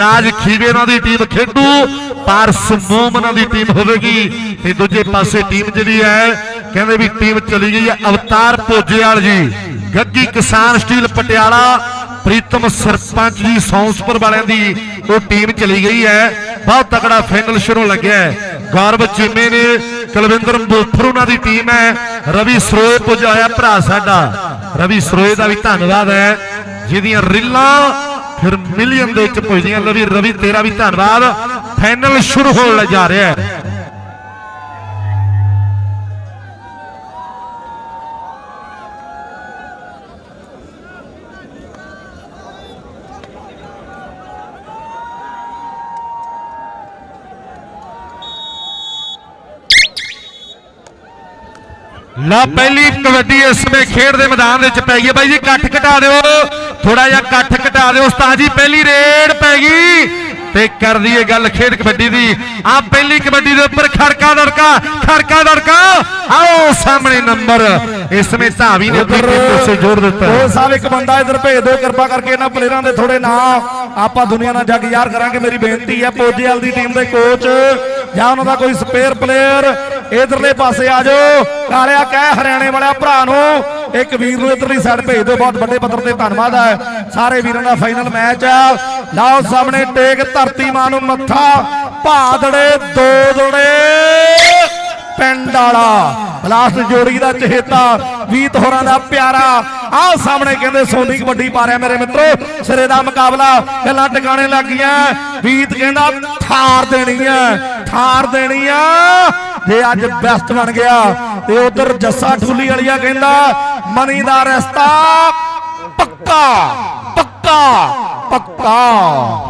ਰਾਜ ਖੀਵੇ ਦੀ team ਖੇਡੂ, ਪਾਰਸ ਮੋਮ ਦੀ team ਹੋਵੇਗੀ। ਤੇ ਦੂਜੇ ਪਾਸੇ ਟੀਮ ਜਿਹੜੀ ਹੈ, ਕਹਿੰਦੇ ਵੀ ਟੀਮ ਚਲੀ ਗਈ ਹੈ ਅਵਤਾਰ ਭੋਜੇਵਾਲ ਜੀ, ਗੱਗੀ ਕਿਸਾਨ ਸਟੀਲ ਪਟਿਆਲਾ, ਪ੍ਰੀਤਮ ਸਰਪੰਚ ਜੀ ਸੌਂਸਪੁਰ ਵਾਲਿਆਂ ਦੀ ਉਹ ਟੀਮ ਚਲੀ ਗਈ ਹੈ। ਬਹੁਤ ਤਕੜਾ ਫਾਈਨਲ ਸ਼ੁਰੂ ਲੱਗਿਆ ਹੈ। ਗੌਰਵ ਚੀਮੇ ਨੇ, ਕੁਲਵਿੰਦਰ ਬੋਫਰ ਉਹਨਾਂ ਦੀ ਟੀਮ ਹੈ। ਰਵੀ ਸਰੋਏ ਪੁਜਾਇਆ ਭਰਾ ਸਾਡਾ। ਰਵੀ ਸਰੋਏ ਦਾ ਵੀ ਧੰਨਵਾਦ ਹੈ। ਜਿਹਦੀਆਂ ਰੀਲਾਂ ਫਿਰ ਮਿਲੀਅਨ ਦੇ ਵਿੱਚ ਪੁੱਜਦੀਆਂ ਲਵੀ ਰਵੀ, ਤੇਰਾ ਵੀ ਧੰਨਵਾਦ। ਫਾਈਨਲ ਸ਼ੁਰੂ ਹੋਣ ਲੱਗ ਜਾ ਰਿਹਾ ਹੈ। ਲਾ ਪਹਿਲੀ ਕਬੱਡੀ ਇਸ ਸਮੇਂ ਖੇਡ ਦੇ ਮੈਦਾਨ ਦੇ ਵਿੱਚ ਪੈ ਗਈ ਹੈ। ਬਾਈ ਜੀ, ਇਕੱਠ ਘਟਾ ਦਿਓ। ਥੋੜਾ ਜਿਹਾ ਇਕੱਠ ਘਟਾ ਦਿਓ ਉਸਤਾਦ ਜੀ ਪਹਿਲੀ ਰੇਡ ਪੈ ਗਈ। ਤੇ ਕਰਦੀ ਹੈ ਗੱਲ ਖੇਡ ਕਬੱਡੀ ਦੀ। ਆ ਪਹਿਲੀ ਕਬੱਡੀ ਦੇ ਉੱਪਰ ਖੜਕਾ ਦੜਕਾ ਖੜਕਾ ਦੜਕਾ। ਆਓ ਸਾਹਮਣੇ ਨੰਬਰ। ਇਸ ਸਮੇਂ ਧਾਵੀ ਨੇ ਆਪਣੀ ਉਸੇ ਜੋੜ ਦਿੱਤਾ ਉਹ ਸਾਹਿਬ ਇੱਕ ਬੰਦਾ ਇਧਰ ਭੇਜ ਦਿਓ ਕਿਰਪਾ ਕਰਕੇ ਇਹਨਾਂ ਪਲੇਅਰਾਂ ਦੇ ਥੋੜੇ ਨਾਂ ਆਪਾਂ ਦੁਨੀਆ ਨਾਲ ਜੱਗ ਯਾਰ ਕਰਾਂਗੇ। ਮੇਰੀ ਬੇਨਤੀ ਹੈ ਪੋਜੇਵਾਲ ਦੀ ਟੀਮ ਦੇ ਕੋਚ ਜਾਂ ਉਹਨਾਂ ਦਾ ਕੋਈ ਸਪੇਅਰ ਪਲੇਅਰ ਇਧਰਲੇ ਪਾਸੇ ਆ ਜਾਓ। ਕਾਲਿਆ ਕਹਿ ਹਰਿਆਣੇ ਵਾਲਿਆ ਭਰਾ ਨੂੰ ਇੱਕ ਵੀਰ ਨੂੰ ਇਧਰਲੀ ਸਾਈਡ ਭੇਜ ਦਿਓ, ਬਹੁਤ ਵੱਡੇ ਪੱਧਰ ਤੇ ਧੰਨਵਾਦ ਹੈ ਸਾਰੇ ਵੀਰਾਂ ਦਾ ਫਾਈਨਲ ਮੈਚ ਆ। ਲਾਓ ਸਾਹਮਣੇ ਟੇਕ ਧਰਤੀ ਮਾਂ ਨੂੰ ਮੱਥਾ, ਭਾਦੜੇ ਦੋ ਦੜੇ ਪਿੰਡ ਵਾਲਾ। ਬਲਾਸਟ ਜੋੜੀ ਦਾ ਚਹੇਤਾ, ਵੀਤ ਹੋਰਾਂ ਦਾ ਪਿਆਰਾ। ਆਹ ਸਾਹਮਣੇ ਕਹਿੰਦੇ ਸੋਨੀ ਕਬੱਡੀ ਪਾ ਰਿਹਾ ਮੇਰੇ ਮਿੱਤਰੋ, ਸਿਰੇ ਦਾ ਮੁਕਾਬਲਾ। ਗੱਲਾਂ ਟਿਕਾਣੇ ਲੱਗ ਗਈਆਂ। ਵੀਤ ਕਹਿੰਦਾ, ਥਾਰ ਦੇਣੀ ਆ, ਥਾਰ ਦੇਣੀ ਆ। ਜੇ ਅੱਜ ਬੈਸਟ ਬਣ ਗਿਆ। ਤੇ ਉਧਰ ਜੱਸਾ ਠੂਲੀ ਵਾਲੀਆ ਕਹਿੰਦਾ, ਮਨੀ ਦਾ ਰਸਤਾ ਪੱਕਾ ਪੱਕਾ ਪੱਕਾ।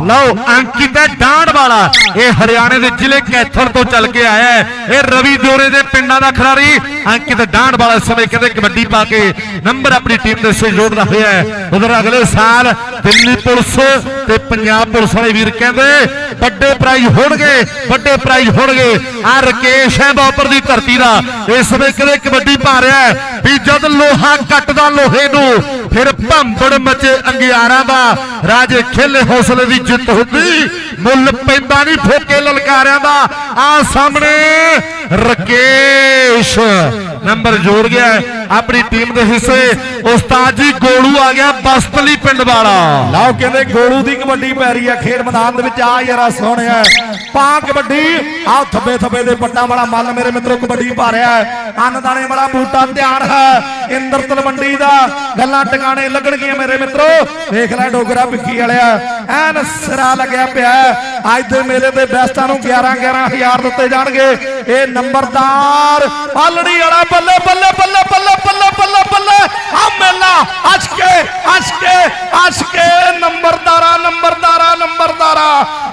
ਲਓ, ਅੰਕਿਤ ਹੈ ਡਾਂਡ ਵਾਲਾ। ਇਹ ਹਰਿਆਣੇ ਦੇ ਜ਼ਿਲ੍ਹੇ ਕੈਥਲ ਤੋਂ ਚੱਲ ਕੇ ਆਇਆ ਇਹ ਰਵੀ ਦੋਰੇ ਦੇ ਪਿੰਡਾਂ ਦਾ ਖਿਡਾਰੀ। ਅੰਕਿਤ ਡਾਂਡ ਵਾਲਾ ਸਮੇਂ ਕਹਿੰਦੇ ਕਬੱਡੀ ਪਾ ਕੇ ਨੰਬਰ ਆਪਣੀ ਟੀਮ ਦੇ ਸਹਿਯੋਗ ਦਾ ਹੋਇਆ ਹੈ। ਉਧਰ ਅਗਲੇ ਸਾਲ ਦਿੱਲੀ ਪੁਲਿਸ ਤੇ ਪੰਜਾਬ ਪੁਲਿਸ ਵਾਲੇ ਵੀਰ ਕਹਿੰਦੇ, ਵੱਡੇ ਪ੍ਰਾਈਜ਼ ਹੋਣਗੇ, ਵੱਡੇ ਪ੍ਰਾਈਜ਼ ਹੋਣਗੇ। ਆ ਰਕੇਸ਼ ਹੈ ਬਾਪਰ ਦੀ ਧਰਤੀ ਦਾ। ਇਸ ਸਮੇਂ ਕਹਿੰਦੇ ਕਬੱਡੀ ਪਾ ਰਿਹਾ ਵੀ ਜਦ ਲੋਹਾ ਕੱਟਦਾ ਲੋਹੇ ਨੂੰ, ਫਿਰ ਭੰਬੜ ਮਚੇ ਅੰਗਿਆਰਾਂ ਦਾ। ਰਾਜੇ ਖੇਲੇ ਹੌਸਲੇ ਦੀ ਜਿੱਤ ਹੁੰਦੀ, ਮੁੱਲ ਪੈਂਦਾ ਨਹੀਂ ਫੋਕੇ ਲਲਕਾਰਿਆਂ ਦਾ। ਆ ਸਾਹਮਣੇ ਰਕੇਸ਼ ਨੰਬਰ ਜੋੜ ਗਿਆ ਹੈ। ਆਪਣੀ ਟੀਮ ਦੇ ਹਿੱਸੇ ਉਸਤਾਦ ਜੀ ਗੋਲੂ ਆ ਗਿਆ ਬਸਤਲੀ ਪਿੰਡ ਵਾਲਾ। ਲਓ ਕਹਿੰਦੇ ਗੋਲੂ ਦੀ ਕਬੱਡੀ ਪੈ ਰਹੀ ਆ, ਖੇਡ ਮੈਦਾਨ ਦੇ ਵਿੱਚ। ਆ ਯਾਰਾ ਸੋਹਣਿਆ ਪਾ ਕਬੱਡੀ, ਆ ਥੱਬੇ ਥੱਬੇ ਦੇ ਪੱਟਾਂ ਵਾਲਾ ਮੱਲ ਮੇਰੇ ਮਿੱਤਰੋ, ਕਬੱਡੀ ਪਾ ਰਿਹਾ ਹੈ। ਅੰਨਦਾਣੇ ਵਾਲਾ ਬੂਟਾ ਤਿਆਰ ਹੈ। ਇੰਦਰ ਤਲਵੰਡੀ ਦਾ ਗੱਲਾਂ ਟਿਕਾਣੇ ਲੱਗਣਗੀਆਂ ਮੇਰੇ ਮਿੱਤਰੋ। ਦੇਖ ਲੈ ਡੋਗਰਾ ਭਿੱਖੀ ਵਾਲਿਆ। ਐਨ ਸਿਰਾ ਲੱਗਿਆ ਪਿਆ ਹੈ। ਅੱਜ ਦੇ ਮੇਲੇ ਦੇ ਬੈਸਟਾਂ ਨੂੰ 11 11000 ਦਿੱਤੇ ਜਾਣਗੇ। ਇਹ ਨੰਬਰਦਾਰ ਪਾਲੜੀ ਵਾਲਾ ਬੱਲੇ ਬੱਲੇ ਬੱਲੇ ਬੱਲੇ ਬੱਲੇ ਬੱਲੇ ਬੱਲੇ। ਆ ਮੇਲਾ ਅੱਜ ਕੇ ਅੱਜ ਕੇ ਅੱਜ ਕੇ ਨੰਬਰਦਾਰਾ ਨੰਬਰਦਾਰਾ ਨੰਬਰਦਾਰਾ।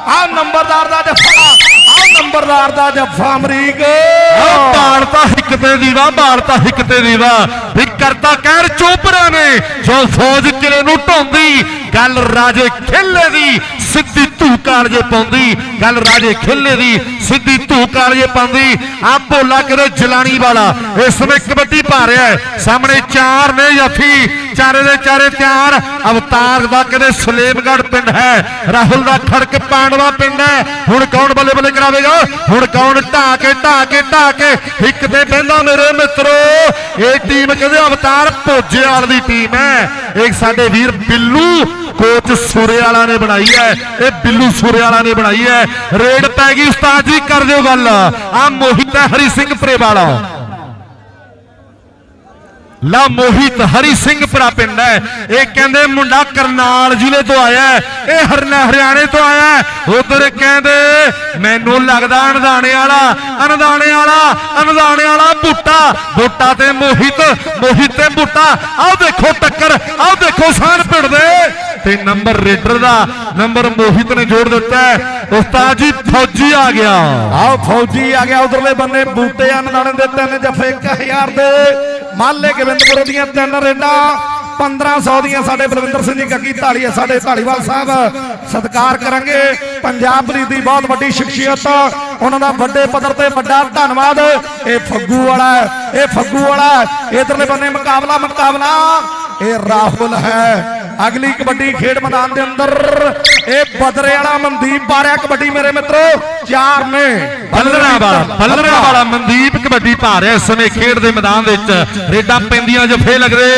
ਆ ਨੰਬਰਦਾਰ ਦਾ ਜੱਫਾ, ਆ ਨੰਬਰਦਾਰ ਦਾ ਜੱਫਾ, ਅਮਰੀਕ। ਆਹ ਬਾਲ ਤਾਂ ਹਿੱਕ ਤੇ ਦੀਵਾ, ਬਾਲ ਤਾਂ ਹਿੱਕ ਤੇ ਦੀਵਾ। ਵੀ ਕਰਤਾ ਕਹਿਰ ਚੋਪਰਾ ਨੇ, ਜੋ ਫੌਜ ਕਿਲੇ ਨੂੰ ਢੋਂਦੀ, ਗੱਲ ਰਾਜੇ ਖੇਲੇ ਦੀ, ਸਿੱਧੀ ਕਾਲਜੇ ਪਾਉਂਦੀ, ਗੱਲ ਰਾਜੇ ਖੇਲੇ ਦੀ, ਸਿੱਧੀ ਧੂ ਕਾਲਜੇ ਪਾਉਂਦੀ ਆ ਭੋਲਾ ਕਿਰੇ ਜਲਾਣੀ ਵਾਲਾ, ਇਸ ਸਮੇਂ ਕਬੱਡੀ ਪਾ ਰਿਹਾ ਹੈ, ਸਾਹਮਣੇ ਚਾਰ ਨੇ ਜੱਫੀ, ਚਾਰੇ ਦੇ ਚਾਰੇ ਤਿਆਰ, ਅਵਤਾਰ ਦਾ ਕਿਤੇ ਸਲੇਮਗੜ ਪਿੰਡ ਹੈ, ਰਾਹੁਲ ਦਾ ਖੜਕ ਪਾਂਡਵਾ ਪਿੰਡ ਹੈ, ਹੁਣ ਕੌਣ ਬੱਲੇ ਬੱਲੇ ਕਰਾਵੇਗਾ, ਹੁਣ ਕੌਣ ਢਾ ਕੇ ਢਾ ਕੇ ਢਾ ਕੇ ਇੱਕ ਤੇ ਬਹਿੰਦਾ ਮੇਰੇ ਮਿੱਤਰੋ, ਇਹ ਟੀਮ ਕਹਿੰਦੇ ਅਵਤਾਰ ਭੋਜੇਵਾਲ ਦੀ ਟੀਮ ਹੈ, ਇਹ ਸਾਡੇ ਵੀਰ ਬਿੱਲੂ ਕੋਚ ਸੂਰੇ ਵਾਲਾ ਨੇ ਬਣਾਈ ਹੈ, ਇਹ ਬਿੱਲੂ ਸੂਰੇ ਵਾਲਾ ਨੇ ਬਣਾਈ ਹੈ। ਰੇਡ ਪੈ ਗਈ ਉਸਤਾਦ ਜੀ, ਕਰ ਦਿਓ ਗੱਲ। ਆ ਮੋਹਿਤ ਹਰੀ ਸਿੰਘ ਪ੍ਰੇਵਾਲਾ ਲਾ ਮੋਹਿਤ ਹਰੀ ਸਿੰਘਪੁਰਾ ਪਿੰਡ ਹੈ। ਇਹ ਕਹਿੰਦੇ ਮੁੰਡਾ ਕਰਨਾਲ ਜ਼ਿਲ੍ਹੇ ਤੋਂ ਆਇਆ ਇਹ ਹਰਨਾ ਹਰਿਆਣੇ ਤੋਂ ਆਇਆ ਉਧਰ ਕਹਿੰਦੇ, ਮੈਨੂੰ ਲੱਗਦਾ ਅਨਦਾਣੇ ਵਾਲਾ ਅਨਦਾਣੇ ਵਾਲਾ ਅਨਦਾਣੇ ਵਾਲਾ ਬੂਟਾ। ਬੂਟਾ ਤੇ ਮੋਹਿਤ ਮੋਹਿਤ ਤੇ ਬੂਟਾ। ਆਓ ਦੇਖੋ ਟੱਕਰ ਆਓ ਦੇਖੋ ਸਾਨ ਪਿੰਡ ਦੇ ਤੇ ਨੰਬਰ ਰੇਡਰ ਦਾ, ਨੰਬਰ ਮੋਹਿਤ ਨੇ ਜੋੜ ਦਿੱਤਾ ਉਸਤਾਦ ਜੀ, ਫੌਜੀ ਆ ਗਿਆ। ਆਓ, ਫੌਜੀ ਆ ਗਿਆ। ਉਧਰਲੇ ਬੰਨੇ ਬੂਟੇ ਅਨਦਾਣੇ ਦੇ, ਤਿੰਨ ਜਫੇ 1000 ਦੇ। ਮਾਲੇ ਗੋਬਿੰਦਪੁਰ ਦੀਆਂ ਤਿੰਨ ਰੇਡਾਂ। 1500 ਦੀਆਂ ਸਾਡੇ ਬਲਵਿੰਦਰ ਸਿੰਘ ਜੀ ਗੱਗੀ ਢਾਲੀਆ ਸਾਡੇ ਢਾਲੀਵਾਲ ਸਾਹਿਬ। ਸਤਿਕਾਰ ਕਰਾਂਗੇ। ਪੰਜਾਬ ਪੁਲਿਸ ਦੀ ਬਹੁਤ ਵੱਡੀ ਸ਼ਖਸੀਅਤ। ਉਹਨਾਂ ਦਾ ਵੱਡੇ ਪੱਧਰ ਤੇ ਵੱਡਾ ਧੰਨਵਾਦ। ਇਹ ਫੱਗੂ ਵਾਲਾ ਇਹ ਫੱਗੂ ਵਾਲਾ ਇਧਰਲੇ ਬੰਨੇ ਮੁਕਾਬਲਾ ਮੁਕਾਬਲਾ। ਇਹ ਰਾਹੁਲ ਹੈ। ਅਗਲੀ ਕਬੱਡੀ ਖੇਡ ਮੈਦਾਨ ਦੇ ਅੰਦਰ ਇਹ ਬਦਰੇ ਵਾਲਾ ਮਨਦੀਪ ਪਾ ਰਿਹਾ ਕਬੱਡੀ ਮੇਰੇ ਮਿੱਤਰੋ ਚਾਰ ਨੇ। ਬੱਲਰਾਂ ਵਾਲਾ ਬੱਲਰਾਂ ਵਾਲਾ ਮਨਦੀਪ ਕਬੱਡੀ ਪਾ ਰਿਹਾ ਇਸ ਸਮੇਂ ਖੇਡ ਦੇ ਮੈਦਾਨ ਵਿੱਚ। ਰੇਡਾਂ ਪੈਂਦੀਆਂ ਜਫੇ ਲੱਗਦੇ।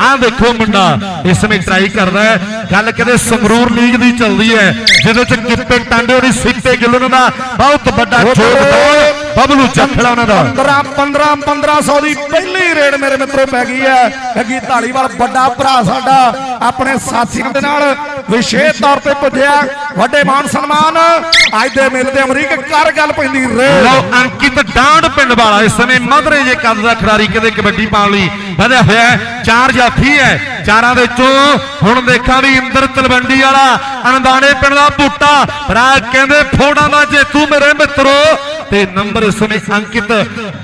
ਆਹ ਦੇਖੋ ਮੁੰਡਾ ਇਸ ਸਮੇਂ ਟਰਾਈ ਕਰਦਾ ਹੈ। ਗੱਲ ਕਦੇ ਸੰਗਰੂਰ ਲੀਗ ਦੀ ਚੱਲਦੀ ਹੈ ਜਿਹਦੇ ਚ ਕਿੱਪੇ ਟਾਂਡੇ ਹੋਣੀ ਸਿੱਤੇ ਗਿੱਲ ਉਹਨਾਂ ਦਾ ਬਹੁਤ ਵੱਡਾ ਯੋਗਦਾਨ ਬਬਲੂ ਚੱਖੜਾ ਉਹਨਾਂ ਦਾ। 15 15 1500 ਦੀ ਪਹਿਲੀ ਰੇਡ ਮੇਰੇ ਮਿੱਤਰੋ ਪੈ ਗਈ ਹੈ। ਅੱਗੀ ਢਾਲੀਵਾਲ ਵੱਡਾ ਭਰਾ ਸਾਡਾ ਆਪਣੇ ਸਾਥੀਆਂ ਦੇ ਨਾਲ ਵਿਸ਼ੇਸ਼ ਤੌਰ ਤੇ ਪੁੱਜਿਆ ਵੱਡੇ ਮਾਨ ਸਨਮਾਨ। ਅੱਜ ਦੇ ਮੇਲੇ ਤੇ ਅਮਰੀਕ ਕਰ ਗੱਲ ਪੈਂਦੀ ਰੇਡ। ਲਓ ਅੰਕਿਤ ਡਾਂਡ ਪਿੰਡ ਵਾਲਾ ਇਸ ਸਮੇਂ ਮਧਰੇ ਜੇ ਕੱਦ ਦਾ ਖਿਡਾਰੀ ਕਦੇ ਕਬੱਡੀ ਪਾਉਣ ਲਈ ਵਧਿਆ ਹੋਇਆ। ਚਾਰ ਜਾਫੀ ਹੈ। ਚਾਰਾਂ ਦੇ ਚੋਂ ਹੁਣ ਦੇਖਾਂ ਵੀ ਇੰਦਰ ਤਲਵੰਡੀ ਵਾਲਾ ਅਨਦਾਨੇ ਪਿੰਡ ਦਾ ਬੂਟਾ। ਭਰਾ ਕਹਿੰਦੇ ਫੋੜਾਂ ਦਾ ਜੇਤੂ ਮੇਰੇ ਮਿੱਤਰੋ ਤੇ ਨੰਬਰ ਇਸ ਸਮੇਂ ਅੰਕਿਤ।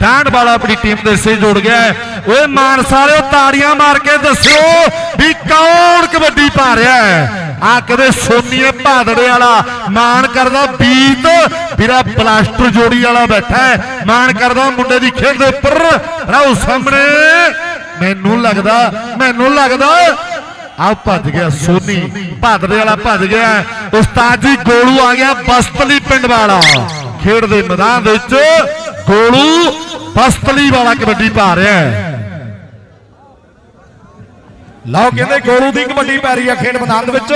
ਡਾਂਡ ਵਾਲਾ ਆਪਣੀ ਟੀਮ ਦੇ ਸੇ ਜੁੜ ਗਿਆ ਓਏ ਮਾਨ ਤਾੜੀਆਂ ਮਾਰ ਕੇ ਦੱਸਿਓ ਵੀ ਕੌਣ ਕਬੱਡੀ ਪਾ ਰਿਹਾ ਹੈ। ਆ ਕਦੇ ਸੋਨੀਏ ਭਾਦੜੇ ਵਾਲਾ। ਮਾਣ ਕਰਦਾ ਬੀਤ ਵੀਰਾ ਪਲਾਸਟਰ ਜੋੜੀ ਵਾਲਾ ਬੈਠਾ ਹੈ। ਮਾਣ ਕਰਦਾ ਮੁੰਡੇ ਦੀ ਖੇਡ ਦੇ ਉੱਪਰ। ਰਾਉ ਸਾਹਮਣੇ। ਮੈਨੂੰ ਲੱਗਦਾ ਮੈਨੂੰ ਲੱਗਦਾ ਆ ਭੱਜ ਗਿਆ ਸੋਨੀ। ਭਾਦੜੇ ਵਾਲਾ ਭੱਜ ਗਿਆ। ਉਸਤਾਦ ਜੀ, ਗੋਲੂ ਆ ਗਿਆ ਬਸਤਲੀ ਪਿੰਡ ਵਾਲਾ। ਖੇਡ ਦੇ ਮੈਦਾਨ ਦੇ ਵਿੱਚ ਗੋਲੂ ਬਸਤਲੀ ਵਾਲਾ ਕਬੱਡੀ ਪਾ ਰਿਹਾ ਹੈ। ਲਓ ਕਹਿੰਦੇ ਗੋਲੂ ਦੀ ਕਬੱਡੀ ਪੈ ਰਹੀ ਆ ਖੇਡ ਮੈਦਾਨ ਦੇ ਵਿੱਚ।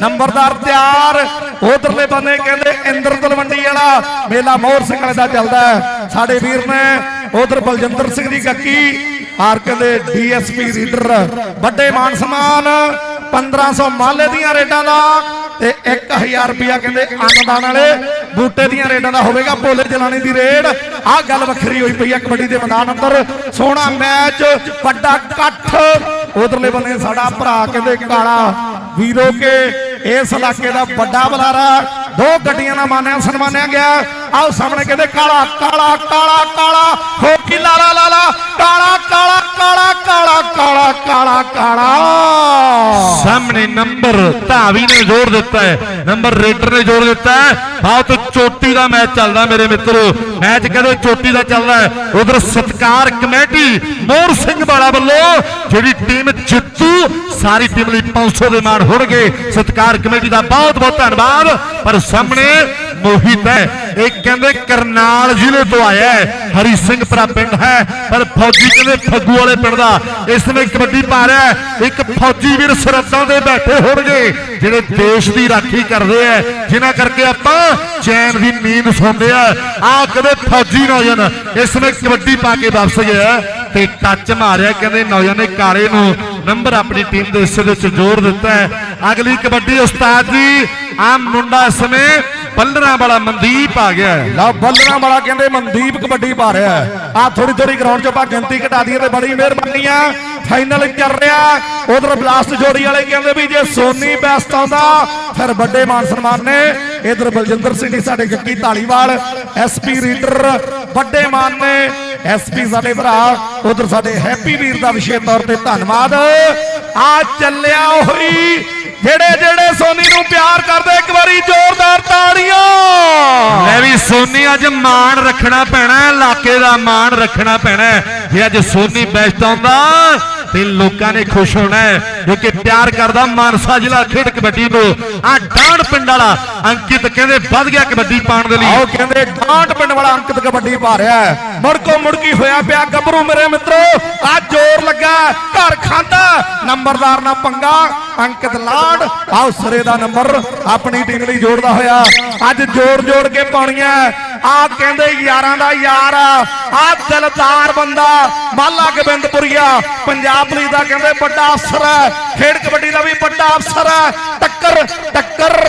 ਨੰਬਰਦਾਰ ਤਿਆਰ, ਉਧਰਲੇ ਬੰਨੇ ਕਹਿੰਦੇ ਇੰਦਰ ਤਲਵੰਡੀ ਵਾਲਾ, ਮੇਲਾ ਮੋਹਰ ਸਿੰਘ ਵਾਲੇ ਦਾ ਚੱਲਦਾ ਹੈ। ਸਾਡੇ ਵੀਰ ਨੇ ਉਧਰ ਬਲਜਿੰਦਰ ਸਿੰਘ ਦੀ ਗੱਕੀ ਆਰ ਕਹਿੰਦੇ ਡੀਐਸਪੀ ਰੀਡਰ। ਵੱਡੇ ਮਾਨ ਸਨਮਾਨ 1500 ਮਾਲੇ ਦੀਆਂ ਰੇਡਾਂ ਦਾ ਤੇ 1000 ਰੁਪਿਆ ਕਹਿੰਦੇ ਅੰਨਦਾਨ ਵਾਲੇ ਬੂਟੇ ਦੀਆਂ ਰੇਡਾਂ ਦਾ ਹੋਵੇਗਾ ਭੋਲੇ ਜਲਾਣੀ ਦੀ ਰੇਡ। ਆਹ ਗੱਲ ਵੱਖਰੀ ਹੋਈ ਪਈ ਆ ਕਬੱਡੀ ਦੇ ਮੈਦਾਨ ਅੰਦਰ। ਸੋਹਣਾ ਮੈਚ, ਵੱਡਾ ਇਕੱਠ। ਉਧਰਲੇ ਬੰਨੇ ਸਾਡਾ ਭਰਾ ਕਹਿੰਦੇ ਕਾਲਾ ਵੀਰੋ ਕੇ, ਇਸ ਇਲਾਕੇ ਦਾ ਵੱਡਾ ਬੁਲਾਰਾ। ਦੋ ਗੱਡੀਆਂ ਨਾਲ ਮਾਨਿਆ, ਸਨਮਾਨਿਆ ਗਿਆ। ਆਓ ਸਾਹਮਣੇ ਕਹਿੰਦੇ ਕਾਲਾ ਕਾਲਾ ਕਾਲਾ ਕਾਲਾ। ਹੋ ਕੀ ਲਾਲਾ ਲਾਲਾ, ਕਾਲਾ ਕਾਲਾ। ਕਾਲਾ ਕਾਲਾ ਕਾਲਾ ਕਾਲਾ ਕਾਲਾ। ਸਾਹਮਣੇ ਨੰਬਰ ਧਾਵੀ ਨੇ ਜੋੜ ਦਿੱਤਾ ਹੈ। ਨੰਬਰ ਰੇਡਰ ਨੇ ਜੋੜ ਦਿੱਤਾ ਹੈ। ਬਹੁਤ ਚੋਟੀ ਦਾ ਮੈਚ ਚੱਲਦਾ ਮੇਰੇ ਮਿੱਤਰੋ। ਮੈਚ ਕਹਿੰਦੇ ਚੋਟੀ ਦਾ ਚੱਲਦਾ ਹੈ। ਉਧਰ ਸਤਕਾਰ ਕਮੇਟੀ ਮੋਹਰ ਸਿੰਘ ਵਾਲਾ ਵੱਲੋਂ ਜਿਹੜੀ ਟੀਮ ਜਿੱਤੂ, ਸਾਰੀ ਟੀਮ ਲਈ 500 ਦੇ ਮਾਣ ਹੋਣਗੇ। ਸਤਕਾਰ ਕਮੇਟੀ ਦਾ ਬਹੁਤ ਬਹੁਤ ਧੰਨਵਾਦ। ਪਰ ਸਾਹਮਣੇ ਮੋਹਿਤ ਹੈ। ਇਹ ਕਹਿੰਦੇ ਕਰਨਾਲ ਜ਼ਿਲ੍ਹੇ ਤੋਂ ਆਇਆ ਹੈ। ਹਰੀ ਸਿੰਘਪੁਰਾ ਪਿੰਡ ਹੈ, ਪਰ ਫੌਜੀ ਕਹਿੰਦੇ ਫੱਗੂ ਵਾਲੇ ਪਿੰਡ ਦਾ। ਇਸ ਸਮੇਂ ਕਬੱਡੀ ਪਾ ਰਿਹਾ ਇੱਕ ਫੌਜੀ ਵੀਰ ਸਰਹੱਦਾਂ ਦੇ ਬੈਠੇ ਹੋਣਗੇ, ਜਿਹੜੇ ਦੇਸ਼ ਦੀ ਰਾਖੀ ਕਰਦੇ ਆ ਜਿਨ੍ਹਾਂ ਕਰਕੇ ਆਪਾਂ ਚੈਨ ਦੀ ਨੀਂਦ ਸੌਂਦੇ ਆ ਆ ਕਦੇ ਫੌਜੀ ਨੌਜਵਾਨ, ਇਸ ਸਮੇਂ ਕਬੱਡੀ ਪਾ ਕੇ ਵਾਪਸ ਗਿਆ ਤੇ ਟੱਚ ਮਾਰਿਆ। ਕਹਿੰਦੇ ਨੌਜਵਾਨ ਨੇ ਕਾਲੇ ਨੂੰ ਨੰਬਰ ਆਪਣੀ ਟੀਮ ਦੇ ਹਿੱਸੇ ਵਿੱਚ ਜੋੜ ਦਿੱਤਾ ਹੈ। ਅਗਲੀ ਕਬੱਡੀ ਉਸਤਾਦ ਜੀ ਆ ਮੁੰਡਾ ਸਮੇਂ ਬੱਲਰਾਂ ਵਾਲਾ ਮਨਦੀਪ ਆ ਗਿਆ ਹੈ। ਲਓ ਬੱਲਣਾ ਵਾਲਾ ਕਹਿੰਦੇ ਮਨਦੀਪ ਕਬੱਡੀ ਪਾ ਰਿਹਾ ਆ ਥੋੜੀ ਥੋੜੀ ਗਰਾਊਂਡ 'ਚ ਆਪਾਂ ਗਿਣਤੀ ਘਟਾ ਦਈਏ ਤੇ ਬੜੀ ਮਿਹਰਬਾਨੀ ਆ। ਫਾਈਨਲ ਚੱਲ ਰਿਹਾ। ਉਧਰ ਬਲਾਸਟ ਜੋੜੀ ਵਾਲੇ ਕਹਿੰਦੇ ਵੀ ਜੇ ਸੋਨੀ ਬੈਸਟ ਆਉਂਦਾ, ਫਿਰ ਵੱਡੇ ਮਾਨ ਸਨਮਾਨ ਨੇ। ਇਧਰ ਬਲਜਿੰਦਰ ਸਿੰਘ ਜੀ ਸਾਡੇ ਗੱਗੀ ਢਾਲੀਵਾਲ ਐਸਪੀ ਰੀਡਰ ਵੱਡੇ ਮਾਨ ਨੇ। ਐਸਪੀ ਸਾਡੇ ਭਰਾ, ਉਧਰ ਸਾਡੇ ਹੈਪੀ ਵੀਰ ਦਾ ਵਿਸ਼ੇਸ਼ ਤੌਰ ਤੇ ਧੰਨਵਾਦ। ਆ ਚੱਲਿਆ ਹੋਈ ਜਿਹੜੇ ਜਿਹੜੇ ਸੋਨੀ ਨੂੰ ਪਿਆਰ ਕਰਦੇ, ਇੱਕ ਵਾਰੀ ਜ਼ੋਰਦਾਰ ਤਾੜੀਆਂ। ਲੈ ਵੀ ਸੋਨੀ ਅੱਜ ਮਾਣ ਰੱਖਣਾ ਪੈਣਾ, ਇਲਾਕੇ ਦਾ ਮਾਣ ਰੱਖਣਾ ਪੈਣਾ, ਜੇ ਅੱਜ ਸੋਨੀ ਬੈਸਟ ਆਉਂਦਾ ਤੇ ਲੋਕਾਂ ਨੇ ਖੁਸ਼ ਹੋਣਾ ਹੈ, ਕਿਉਂਕਿ ਪਿਆਰ ਕਰਦਾ ਮਾਨਸਾ ਜ਼ਿਲ੍ਹਾ ਖੇਡ ਕਬੱਡੀ ਨੂੰ ਆ ਡਾਂਡ ਪਿੰਡ ਵਾਲਾ ਅੰਕਿਤ ਕਹਿੰਦੇ ਵੱਧ ਗਿਆ ਕਬੱਡੀ ਪਾਉਣ ਦੇ ਲਈ। ਆਓ ਕਹਿੰਦੇ ਡਾਂਟ ਪਿੰਡ ਵਾਲਾ ਅੰਕਿਤ ਕਬੱਡੀ ਪਾ ਰਿਹਾ ਮੁੜਕੋ ਮੁੜਕੀ ਹੋਇਆ ਪਿਆ? ਗੱਭਰੂ ਮੇਰੇ ਮਿੱਤਰੋ ਆ ਜ਼ੋਰ ਲੱਗਾ ਘਰ ਖਾਂਦਾ ਨੰਬਰਦਾਰ ਨਾਲ ਪੰਗਾ ਅੰਕਿਤ ਲਾਡ। ਆਓ ਸਰੇ ਦਾ ਨੰਬਰ ਆਪਣੀ ਟੀਮ ਲਈ ਜੋੜਦਾ ਹੋਇਆ। ਅੱਜ ਜੋੜ ਜੋੜ ਕੇ ਪਾਉਣੀਆਂ ਆ ਕਹਿੰਦੇ ਯਾਰਾਂ ਦਾ ਯਾਰ ਆ। ਦਿਲਦਾਰ ਬੰਦਾ। ਮਾਲਾ ਗੋਬਿੰਦਪੁਰੀਆ, ਪੰਜਾਬ ਪੁਲਿਸ ਦਾ ਕਹਿੰਦੇ ਵੱਡਾ ਅਫਸਰ ਹੈ ਖੇਡ ਕਬੱਡੀ ਦਾ ਵੀ ਵੱਡਾ ਅਫਸਰ ਹੈ ਟੱਕਰ ਟੱਕਰ।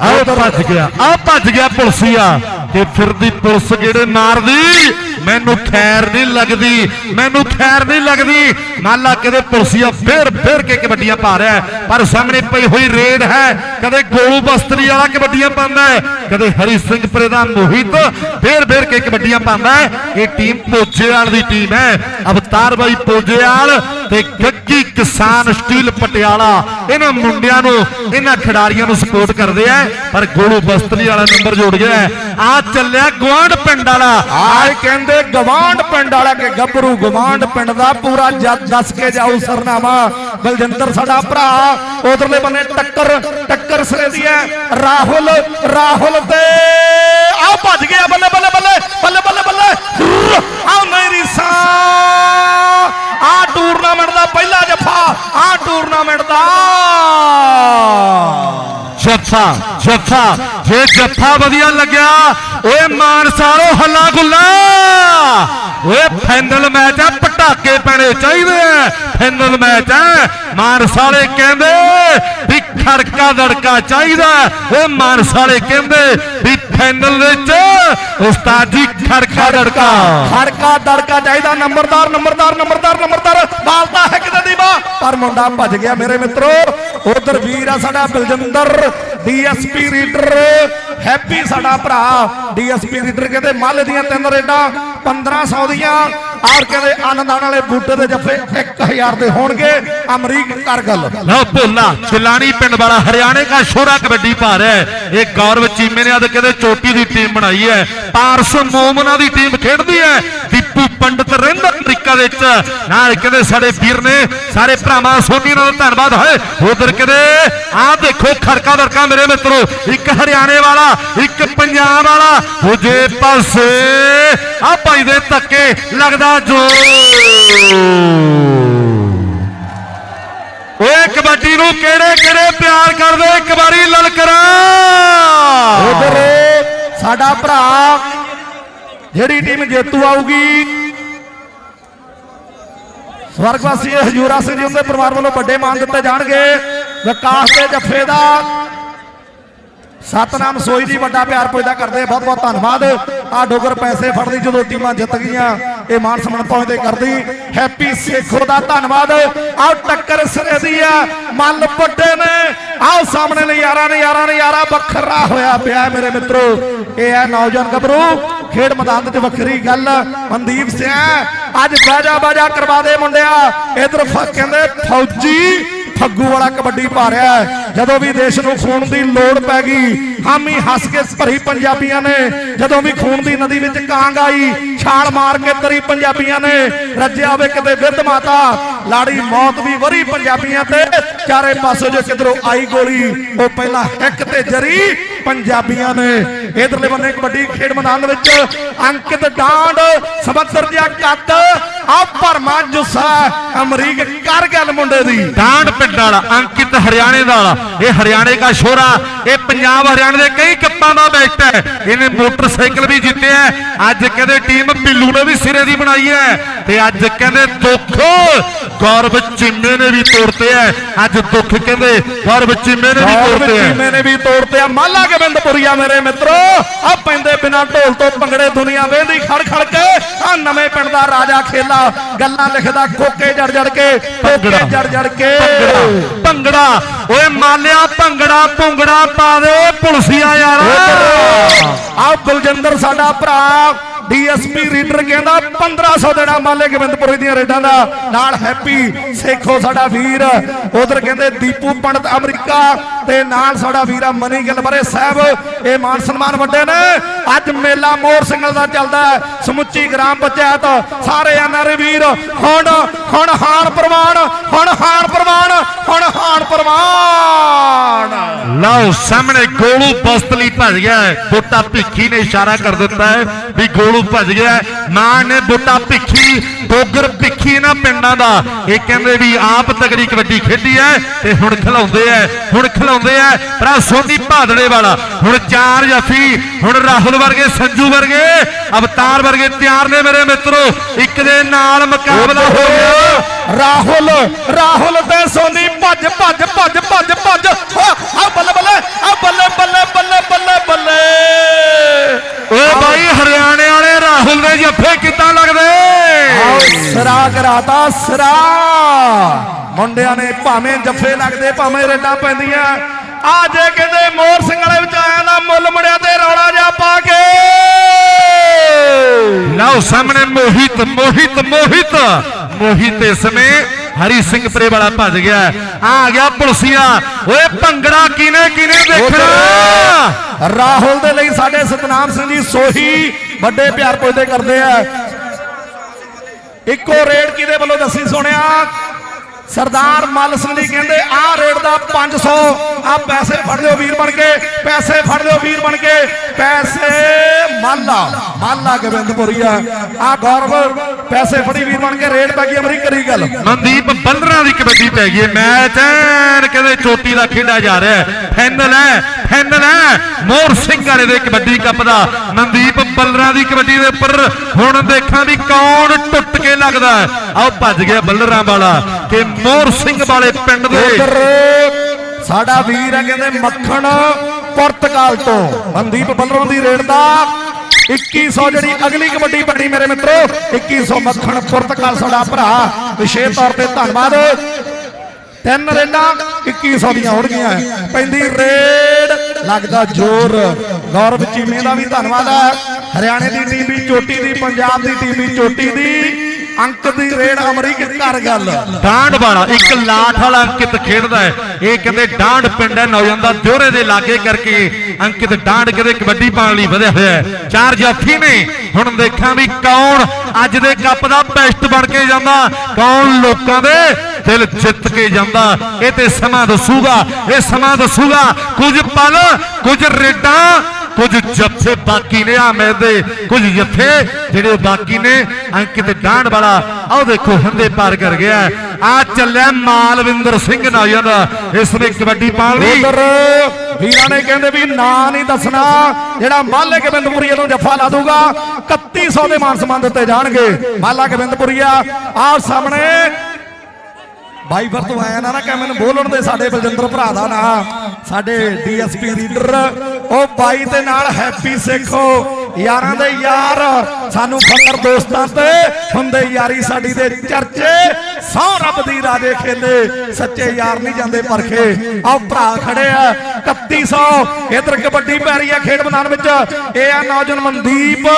ਆਹ ਭੱਜ ਗਿਆ ਆ ਭੱਜ ਗਿਆ ਪੁਲਸੀਆ। ਤੇ ਫਿਰਦੀ ਪੁਲਿਸ ਜਿਹੜੇ ਮਾਰਦੀ ਮੈਨੂੰ ਖੈਰ ਨਹੀਂ ਲੱਗਦੀ, ਮੈਨੂੰ ਖੈਰ ਨਹੀਂ ਲੱਗਦੀ। ਮਾਲਾ ਕਿਤੇ ਪੁਲਸੀਆ ਫੇਰ ਫੇਰ ਕੇ ਕਬੱਡੀਆਂ ਪਾ ਰਿਹਾ ਪਰ ਸਾਹਮਣੇ ਪਈ ਹੋਈ ਰੇਡ ਹੈ। ਕਦੇ ਗੋਲੂ ਬਸਤਰੀ ਵਾਲਾ ਕਬੱਡੀਆਂ ਪਾਉਂਦਾ ਹੈ। ਕਦੇ ਹਰੀ ਸਿੰਘ ਪ੍ਰੇਦਾ ਮੋਹਿਤ, ਫੇਰ ਫੇਰ ਕੇ ਕਬੱਡੀਆਂ ਪਾਉਂਦਾ ਇਹ ਟੀਮ ਪੋਜੇਵਾਲ ਦੀ ਟੀਮ ਹੈ। ਅਵਤਾਰ ਬਾਈ ਪੋਜੇਵਾਲ ਤੇ ਗੱਗੀ ਕਿਸਾਨ ਸਟੀਲ ਪਟਿਆਲਾ। ਇਹਨਾਂ ਮੁੰਡਿਆਂ ਨੂੰ, ਇਹਨਾਂ ਖਿਡਾਰੀਆਂ ਨੂੰ ਸਪੋਰਟ ਕਰਦੇ ਆ। ਪਰ ਗੋਲੂ ਬਸਤਰੀ ਵਾਲਾ ਨੰਬਰ ਜੋੜ ਗਿਆ ਆ ਚੱਲਿਆ ਗਵਾਂਡ ਪਿੰਡ ਵਾਲਾ। ਆ ਕਹਿੰਦੇ ਗਵਾਂਡ ਪਿੰਡ ਵਾਲਾ ਕਿ ਗੱਭਰੂ ਗਵਾਂਡ ਪਿੰਡ ਦਾ ਪੂਰਾ ਦੱਸ ਕੇ ਜਾਊ ਸਰਨਾਮਾ। ਬਲਜਿੰਦਰ ਸਾਡਾ ਭਰਾ, ਉਧਰਲੇ ਬੰਨੇ ਟੱਕਰ ਟੱਕਰ ਸਰੇ ਦੀ ਹੈ। ਰਾਹੁਲ ਰਾਹੁਲ ਤੇ ਆ ਭੱਜ ਗਿਆ ਬੱਲੇ ਬੱਲੇ ਬੱਲੇ ਬੱਲੇ ਬੱਲੇ ਬੱਲੇ। ਆ ਨਹੀਂ ਰੀਸਾ ਆ ਟੂਰਨਾਮੈਂਟ ਦਾ ਪਹਿਲਾ ਜੱਫਾ, ਆ ਟੂਰਨਾਮੈਂਟ ਦਾ। ਜੱਫਾ ਜੱਫਾ ਜੇ ਜੱਫਾ ਵਧੀਆ ਲੱਗਿਆ। ਓਏ ਮਾਨਸਾਰੋ ਹੱਲਾ ਗੁੱਲਾ। ਓਏ ਫਾਈਨਲ ਮੈਚ ਆ ਪਟਾਕੇ ਪੈਣੇ ਚਾਹੀਦੇ ਆ। ਫਾਈਨਲ ਮੈਚ ਆ। ਮਾਨਸਾਲੇ ਕਹਿੰਦੇ ਵੀ ਖੜਕਾ ਦੜਕਾ ਚਾਹੀਦਾ। ਓਏ ਮਾਨਸਾਲੇ ਕਹਿੰਦੇ ਵੀ ਫਾਈਨਲ ਵਿੱਚ ਉਸਤਾਦ ਜੀ ਖੜਕਾ ਦੜਕਾ। ਖੜਕਾ ਦੜਕਾ ਚਾਹੀਦਾ। ਨੰਬਰਦਾਰ ਨੰਬਰਦਾਰ ਨੰਬਰਦਾਰ ਨੰਬਰਦਾਰ। ਬਾਲਤਾ ਹੈ ਕਿਤੇ ਦੀ ਬਾ ਪਰ ਮੁੰਡਾ ਭੱਜ ਗਿਆ ਮੇਰੇ ਮਿੱਤਰੋ। ਉਧਰ ਵੀਰ ਆ ਸਾਡਾ ਬਲਜਿੰਦਰ। DSP reader. ਹੈਪੀ ਸਾਡਾ ਭਰਾ। ਡੀਐਸਪੀ ਰੀਡਰ ਕਹਿੰਦੇ, ਮੱਲ ਦੀਆਂ ਤਿੰਨ ਰੇਡਾਂ 1500 ਦੀਆਂ। ਔਰ ਕਹਿੰਦੇ ਅਨੰਦਾਨ ਵਾਲੇ ਬੂਟੇ ਦੇ ਜੱਫੇ 1000 ਦੇ ਹੋਣਗੇ। ਅਮਰੀਕ ਕਰਗਲ। ਲਓ ਭੋਲਾ ਚਿਲਾਣੀ ਪਿੰਡ ਵਾਲਾ ਹਰਿਆਣੇ ਦਾ ਸ਼ੋਰਾ ਕਬੱਡੀ ਪਾ ਰਿਹਾ ਹੈ। ਇਹ ਗੌਰਵ ਚੀਮੇ ਨੇ ਅੱਜ ਕਹਿੰਦੇ ਚੋਟੀ ਦੀ ਟੀਮ ਬਣਾਈ ਹੈ। ਪਾਰਸ ਮੋਮਨਾ ਦੀ ਟੀਮ ਖੇਡਦੀ ਹੈ। ਦੀਪੂ ਪੰਡਤ ਰਹਿੰਦਾ ਅਮਰੀਕਾ ਦੇ ਵਿੱਚ। ਨਾਲ ਕਹਿੰਦੇ ਸਾਡੇ ਵੀਰ ਨੇ, ਸਾਰੇ ਭਰਾਵਾਂ ਸੋਨੀ ਨਾਲ ਧੰਨਵਾਦ ਹੈ। ਉਧਰ ਕਹਿੰਦੇ, ਆਹ ਦੇਖੋ ਖੜਕਾ ਦਰਕਾ ਮੇਰੇ ਮਿੱਤਰੋ, ਇੱਕ ਹਰਿਆਣੇ ਵਾਲਾ, ਇੱਕ ਪੰਜਾਬ ਵਾਲਾ, ਦੂਜੇ ਪਾਸੇ ਆ ਭਾਈ ਦੇ ਧੱਕੇ ਲੱਗਦਾ ਜੋ ਓਏ ਕਬੱਡੀ ਨੂੰ ਕਿਹੜੇ ਕਿਹੜੇ ਪਿਆਰ ਕਰਦੇ? ਇੱਕ ਵਾਰੀ ਲਲਕਰਾ। ਉਧਰ ਸਾਡਾ ਭਰਾ ਜਿਹੜੀ ਟੀਮ ਜੇਤੂ ਆਊਗੀ। ਸਵਰਗਵਾਸੀ ਹਜੂਰਾ ਸਿੰਘ ਜੀ ਉਹਦੇ ਪਰਿਵਾਰ ਵੱਲੋਂ ਵੱਡੇ ਮਾਨ ਦਿੱਤੇ ਜਾਣਗੇ। ਵਿਕਾਸ ਦੇ ਜੱਫੇ ਦਾ। ਸਤਨਾਮ ਸੋਈ ਜੀ ਵੱਡਾ ਪਿਆਰ ਪੁੱਜਦਾ ਕਰਦੇ ਬਹੁਤ ਬਹੁਤ ਧੰਨਵਾਦ। ਆ ਡੋਗਰ ਪੈਸੇ ਫੜਦੀ ਜਦੋਂ ਟੀਮਾਂ ਜਿੱਤ ਗਈਆਂ, ਇਹ ਮਾਨ ਸਨਮਾਨ ਪਹੁੰਚਦੇ ਕਰਦੀ। ਹੈਪੀ ਸੇਖੋ ਦਾ ਧੰਨਵਾਦ। ਆਓ ਟੱਕਰ ਸਿਰੇ ਦੀ ਆ, ਮੱਲ ਵੱਡੇ ਨੇ। ਆਹ ਸਾਹਮਣੇ ਨਜ਼ਾਰਾ ਨਜ਼ਾਰਾ ਨਜ਼ਾਰਾ ਵੱਖਰਾ ਹੋਇਆ ਪਿਆ ਮੇਰੇ ਮਿੱਤਰੋ। ਇਹ ਹੈ ਨੌਜਵਾਨ ਗੱਭਰੂ। ਖੇਡ ਮੈਦਾਨ ਦੇ ਵਿੱਚ ਵੱਖਰੀ ਗੱਲ ਮਨਦੀਪ ਸਿੰਘ ਅੱਜ ਬਾਜਾ ਬਾਜਾ ਕਰਵਾ ਦੇ ਮੁੰਡਿਆ। ਇਧਰ ਕਹਿੰਦੇ ਫੌਜੀ ਫੱਗੂ ਵਾਲਾ ਕਬੱਡੀ ਪਾ ਰਿਹਾ ਹੈ। ਜਦੋਂ ਵੀ ਦੇਸ਼ ਨੂੰ ਖੂਨ ਦੀ ਲੋੜ ਪੈ ਗਈ, ਹਾਮੀ ਹੱਸ ਕੇ ਭਰੀ ਪੰਜਾਬੀਆਂ ਨੇ। ਜਦੋਂ ਵੀ ਖੂਨ ਦੀ ਨਦੀ ਵਿੱਚ ਕਾਂਗ ਆਈ, ਛਾਲ ਮਾਰ ਕੇ ਤਰੀ ਪੰਜਾਬੀਆਂ ਨੇ। ਰੱਜਿਆ ਵੇ ਕਿਤੇ ਵਿਦ ਮਾਤਾ, ਲਾੜੀ ਮੌਤ ਵੀ ਵਰੀ ਪੰਜਾਬੀਆਂ ਤੇ। ਚਾਰੇ ਪਾਸੇ ਜੋ ਕਿਧਰੋਂ ਆਈ ਗੋਲੀ, ਉਹ ਪਹਿਲਾਂ ਇੱਕ ਤੇ ਜਰੀ ਪੰਜਾਬੀਆਂ ਨੇ। ਇਧਰਲੇ ਬੰਨੇ ਕਬੱਡੀ ਖੇਡ ਮੈਦਾਨ ਦੇ ਵਿੱਚ ਅੰਕਿਤ ਡਾਂਡ ਸਮੱਤਰ ਜਿਹਾ ਕੱਦ ਆ ਭਰਮਾ ਜੁੱਸਾ। ਅਮਰੀਕ ਕਰਗਲ ਮੁੰਡੇ ਦੀ। ਡਾਂਡ ਪਿੰਡ ਵਾਲਾ ਅੰਕਿਤ ਹਰਿਆਣੇ ਦਾ ਵਾਲਾ। ਇਹ ਹਰਿਆਣੇ ਦਾ ਸ਼ੋਰਾ ਇਹ ਪੰਜਾਬ ਹਰਿਆਣੇ ਦੇ ਕਈ ਕੱਪਾਂ ਦਾ ਬੈਸਟ ਹੈ। ਇਹਨੇ ਮੋਟਰਸਾਈਕਲ ਵੀ ਜਿੱਤਿਆ। ਅੱਜ ਕਹਿੰਦੇ ਟੀਮ ਬਿੱਲੂ ਨੇ ਵੀ ਸਿਰੇ ਦੀ ਬਣਾਈ ਹੈ। ਤੇ ਅੱਜ ਕਹਿੰਦੇ ਦੁੱਖ ਗੌਰਵ ਚਿੰਮੇ ਨੇ ਵੀ ਤੋੜਤੇ ਹੈ। ਅੱਜ ਦੁੱਖ ਕਹਿੰਦੇ ਗੌਰਵ ਚਿੰਮੇ ਨੇ ਵੀ ਤੋੜਤੇ ਹੈ। ਟੀਮੇ ਨੇ ਵੀ ਤੋੜਤੇ ਆ ਮਾਲਾ ਗੋਬਿੰਦਪੁਰੀਆ ਮੇਰੇ ਮਿੱਤਰੋ ਆ ਪੈਂਦੇ ਬਿਨਾ ਢੋਲ ਤੋਂ ਭੰਗੜੇ ਦੁਨੀਆ ਵੇਂਦੀ ਖੜ ਖੜ ਕੇ। ਆ ਨਵੇਂ ਪਿੰਡ ਦਾ ਰਾਜਾ ਖੇਲਾ ਗੱਲਾਂ ਲਿਖਦਾ ਕੋਕੇ ਜੜ ਜੜ ਕੇ ਕੋਕੇ ਜੜ ਜੜ ਕੇ। ਭੰਗੜਾ ਭੰਗੜਾ। ਓਏ ਮਾਲਿਆ ਭੰਗੜਾ ਭੁੰਗੜਾ ਪਾ ਦੇ ਪੁਲਸੀਆ ਯਾਰ। ਆ ਬਲਜਿੰਦਰ ਸਾਡਾ ਭਰਾ। ਡੀਐਸਪੀ ਰੀਡਰ ਕਹਿੰਦਾ 1500 ਦੇਣਾ ਮਾਲੇ ਗੋਬਿੰਦਪੁਰੀ ਦੀਆਂ ਰੇਡਾਂ ਦਾ। ਨਾਲ ਹੈਪੀ ਸੇਖੋ ਸਾਡਾ ਵੀਰ। ਉਧਰ ਕਹਿੰਦੇ ਦੀਪੂ ਪੰਡਤ ਅਮਰੀਕਾ ਤੇ ਨਾਲ ਸਾਡਾ ਵੀਰਾ ਮਨੀ ਗਿੱਲ ਸਾਹਿਬ। ਇਹ ਮਾਨ ਸਨਮਾਨ ਵੱਡੇ ਨੇ। ਅੱਜ ਮੇਲਾ ਮੋਰ ਸਿੰਘਲ ਦਾ ਚੱਲਦਾ ਹੈ। ਸਮੁੱਚੀ ਗ੍ਰਾਮ ਪੰਚਾਇਤ, ਸਾਰੇ ਐਨਆਰਏ ਵੀਰ, ਹੁਣ ਹੁਣ ਹਾਨ ਪ੍ਰਵਾਨ, ਹੁਣ ਹਾਨ ਪ੍ਰਵਾਨ, ਹੁਣ ਹਾਨ ਪ੍ਰਵਾਨ। ਲਓ, ਸਾਹਮਣੇ ਗੋਲੂ ਬਸਤਲੀ ਭੱਜ ਗਿਆ ਹੈ। ਭਿੱਖੀ ਨੇ ਇਸ਼ਾਰਾ ਕਰ ਦਿੱਤਾ ਹੈ ਵੀ ਗੋਲੂ ਭੱਜ ਗਿਆ। ਮਾਂ ਨੇ ਬੋਟਾ ਭਿੱਖੀ ਡੋਗਰ ਭਿੱਖੀ ਇਹਨਾਂ ਪਿੰਡਾਂ ਦਾ। ਇਹ ਕਹਿੰਦੇ ਵੀ ਆਪ ਤਗੜੀ ਕਬੱਡੀ ਖੇਡੀ ਹੈ ਤੇ ਹੁਣ ਖਿਲਾਉਂਦੇ ਐ ਹੁਣ ਖਿਲਾਉਂਦੇ ਐ। ਭਰਾ ਸੋਨੀ ਭਾਦੜੇ ਵਾਲਾ ਹੁਣ ਚਾਰ ਜਫੀ ਹੁਣ ਰਾਹੁਲ ਵਰਗੇ ਸੰਜੂ ਵਰਗੇ ਅਵਤਾਰ ਵਰਗੇ ਤਿਆਰ ਨੇ ਮੇਰੇ ਮਿੱਤਰੋ। ਇੱਕ ਦੇ ਨਾਲ ਮੁਕਾਬਲਾ ਹੋ ਗਿਆ। ਰਾਹੁਲ ਰਾਹੁਲ ਤੇ ਸੋਨੀ ਭੱਜ ਭੱਜ ਭੱਜ ਭੱਜ ਭੱਜ। ਆ ਬੱਲੇ ਬੱਲੇ ਆ ਬੱਲੇ ਬੱਲੇ ਬੱਲੇ ਬੱਲੇ ਬੱਲੇ। ਓਏ ਬਾਈ ਹਰਿਆਣੇ ਰਾਹੁਲ ਦੇ ਜੱਫੇ ਕਿੱਦਾਂ ਲੱਗਦੇ? ਆਓ ਸਰਾ ਕਰਾਤਾ ਸਰਾ। ਮੁੰਡਿਆਂ ਨੇ ਭਾਵੇਂ ਜੱਫੇ ਲੱਗਦੇ ਭਾਵੇਂ ਰੇਡਾਂ ਪੈਂਦੀਆਂ। ਆ ਜੇ ਕਹਿੰਦੇ ਮੋਰ ਸਿੰਘ ਵਾਲੇ ਵਿੱਚ ਆਇਆ ਦਾ ਮੁੱਲ ਮੁੜਿਆ ਤੇ ਰੌਲਾ ਜਾ ਪਾ ਕੇ। ਲਓ ਸਾਹਮਣੇ ਮੋਹਿਤ ਮੋਹਿਤ ਮੋਹਿਤ। ਮੋਹਿਤ ਇਸ ਸਮੇਂ ਹਰੀ ਸਿੰਘ ਪਰੇ ਵਾਲਾ ਭੱਜ ਗਿਆ ਆ ਗਿਆ ਪੁਲਸੀਆ। ਓਏ ਭੰਗੜਾ ਕਿਨੇ ਕਿਨੇ ਦੇਖਣਾ? ਰਾਹੁਲ ਦੇ ਲਈ ਸਾਡੇ ਸਤਨਾਮ ਸਿੰਘ ਜੀ ਸੋਹੀ ਵੱਡੇ ਪਿਆਰ ਪੁੱਜਦੇ ਕਰਦੇ ਆ। ਇੱਕੋ ਰੇਟ ਕਿਹਦੇ ਵੱਲੋਂ ਦੱਸੀ ਸੁਣਿਆ ਸਰਦਾਰ ਮੱਲ ਸਿੰਘ ਜੀ ਕਹਿੰਦੇ ਆਹ ਰੇਟ ਦਾ 500 ਆ ਪੈਸੇ ਫੜ ਲਿਓ ਵੀਰ ਬਣ ਕੇ, ਪੈਸੇ ਫੜ ਲਿਓ ਵੀਰ ਬਣ ਕੇ, ਪੈਸੇ ਮਾਲਾ। ਮਾਲਾ ਗੋਬਿੰਦਪੁਰੀਆ ਆ ਗੌਰਵ ਪੈਸੇ ਫੜੀ ਵੀਰ ਬਣ ਕੇ ਰੇਟ ਪੈ ਗਈ ਅਮਰੀਕ ਕਰੀ ਗੱਲ ਮਨਦੀਪ ਬੱਲਰਾਂ ਦੀ ਕਬੱਡੀ ਪੈ ਗਈ ਮੈਚ ਐਨ ਕਹਿੰਦੇ ਚੋਟੀ ਦਾ ਖੇਡਿਆ ਜਾ ਰਿਹਾ ਹੈ। ਫਾਈਨਲ ਹੈ ਫਾਈਨਲ ਹੈ। ਮੋਰ ਸਿੰਘ ਵਾਲੇ ਦੇ ਕਬੱਡੀ ਕੱਪ ਦਾ। ਮਨਦੀਪ ਬੱਲਰਾਂ ਦੀ ਕਬੱਡੀ ਦੇ ਉੱਪਰ ਹੁਣ ਦੇਖਾਂ ਵੀ ਕੌਣ ਟੁੱਟ ਕੇ ਲੱਗਦਾ। ਆਓ ਭੱਜ ਗਿਆ ਬੱਲਰਾਂ ਵਾਲਾ ਕਿ ਮੋਰ ਸਿੰਘ ਵਾਲੇ ਪਿੰਡ ਦੇ। ਸਾਡਾ ਵੀਰ ਹੈ ਕਹਿੰਦੇ ਮੱਖਣ ਪੁਰਤਗਾਲ ਤੋਂ। ਮਨਦੀਪ ਬੱਲਰੋਂ ਦੀ ਰੇਡ ਦਾ 2100 ਜਿਹੜੀ ਅਗਲੀ ਕਬੱਡੀ ਬਣੀ ਮੇਰੇ ਮਿੱਤਰੋ 2100 ਮੱਖਣ ਪੁਰਤਗਾਲ ਸਾਡਾ ਭਰਾ, ਵਿਸ਼ੇਸ਼ ਤੌਰ ਤੇ ਧੰਨਵਾਦ। ਤਿੰਨ ਰੇਡਾਂ 2100 ਦੀਆਂ ਹੋਣਗੀਆਂ ਪੈਂਦੀ ਰੇਡ, ਲੱਗਦਾ ਜ਼ੋਰ। ਗੌਰਵ ਚੀਮੇ ਦਾ ਵੀ ਧੰਨਵਾਦ ਹੈ। ਹਰਿਆਣੇ ਦੀ ਟੀਮ ਵੀ ਚੋਟੀ ਦੀ, ਪੰਜਾਬ ਦੀ ਟੀਮ ਵੀ ਚੋਟੀ ਦੀ। ਅੰਕ ਦੀ ਰੇਡ ਅਮਰੀਕ ਘਰ ਗੱਲ। ਡਾਂਡ ਵਾਲਾ ਇੱਕ ਲਾਠ ਵਾਲਾ ਅੰਕਿਤ ਖੇਡਦਾ ਹੈ। ਇਹ ਕਹਿੰਦੇ ਡਾਂਡ ਪਿੰਡ ਹੈ ਨੌਜਵਾਨ ਦਾ ਦਿਉਰੇ ਦੇ ਲਾਗੇ ਕਰਕੇ ਅੰਕਿਤ ਡਾਂਡ ਕਹਿੰਦੇ ਕਬੱਡੀ ਪਾਉਣ ਲਈ ਵਧਿਆ ਹੋਇਆ ਹੈ। ਚਾਰ ਜਾਫੀ ਨੇ। ਹੁਣ ਦੇਖਾਂ ਵੀ ਕੌਣ ਅੱਜ ਦੇ ਕੱਪ ਦਾ ਬੈਸਟ ਬਣ ਕੇ ਜਾਂਦਾ ਕੌਣ ਲੋਕਾਂ ਦੇ ਦਿਲ ਜਿੱਤ ਕੇ ਜਾਂਦਾ। ਇਹ ਤੇ ਸਮਾਂ ਦੱਸੂਗਾ ਇਹ ਸਮਾਂ ਦੱਸੂਗਾ ਕੁਝ ਪਲ ਕੁਝ ਰੇਡਾਂ ਕੁਝ ਜੱਫੇ ਬਾਕੀ ਨੇ ਆ ਦੇ, ਕੁਝ ਜੱਫੇ ਜਿਹੜੇ ਬਾਕੀ ਨੇ, ਅੰਕਿਤ ਡਾਂਡ ਵਾਲਾ, ਆਹ ਦੇਖੋ ਹੰਦੇ ਪਾਰ ਕਰ ਗਿਆ ਆ ਚੱਲਿਆ ਮਾਲਵਿੰਦਰ ਸਿੰਘ ਨੌਜਵਾਨ ਇਸ ਕਬੱਡੀ ਪਾਉਣ ਲਈ। ਉਧਰ ਵੀਰਾਂ ਨੇ ਕਹਿੰਦੇ ਵੀ ਨਾਂ ਨਹੀਂ ਦੱਸਣਾ, ਜਿਹੜਾ ਮਾਲੇ ਗੋਬਿੰਦਪੁਰੀਆ ਨੂੰ ਜੱਫਾ ਲਾ ਦੂਗਾ 3100 ਦੇ ਮਾਨ ਸਨਮਾਨ ਦਿੱਤੇ ਜਾਣਗੇ। ਮਾਲਾ ਗੋਬਿੰਦਪੁਰੀਆ ਆਪ ਸਾਹਮਣੇ ਬਾਈ ਵਰ ਤੋਂ ਆਇਆ ਨਾ ਨਾ ਕਿ ਮੈਨੂੰ ਬੋਲਣ ਦੇ ਸਾਡੇ ਬਲਜਿੰਦਰ ਭਰਾ ਦਾ ਨਾਂ। ਸਾਡੇ ਡੀਐਸਪੀ ਰੀਡਰ ਉਹ ਬਾਈ ਦੇ ਨਾਲ ਹੈਪੀ ਸੇਖੋ ਯਾਰਾਂ ਦੇ ਯਾਰ। ਸਾਨੂੰ ਫਕਰ ਦੋਸਤਾਂ ਤੇ ਹੁੰਦੇ ਯਾਰੀ ਸਾਡੀ ਦੇ ਚਰਚੇ। ਸੌ ਰੱਬ ਦੀ ਰਾਜੇ ਖੇਲੇ। ਸੱਚੇ ਯਾਰ ਨਹੀਂ ਜਾਂਦੇ ਪਰਖੇ। ਆਹ ਭਰਾ ਖੜੇ ਆ। 3100 ਇਧਰ ਕਬੱਡੀ ਪੈ ਰਹੀ ਹੈ ਖੇਡ ਮੈਦਾਨ ਵਿੱਚ। ਇਹ ਆ ਨੌਜਵਾਨ ਮਨਦੀਪ।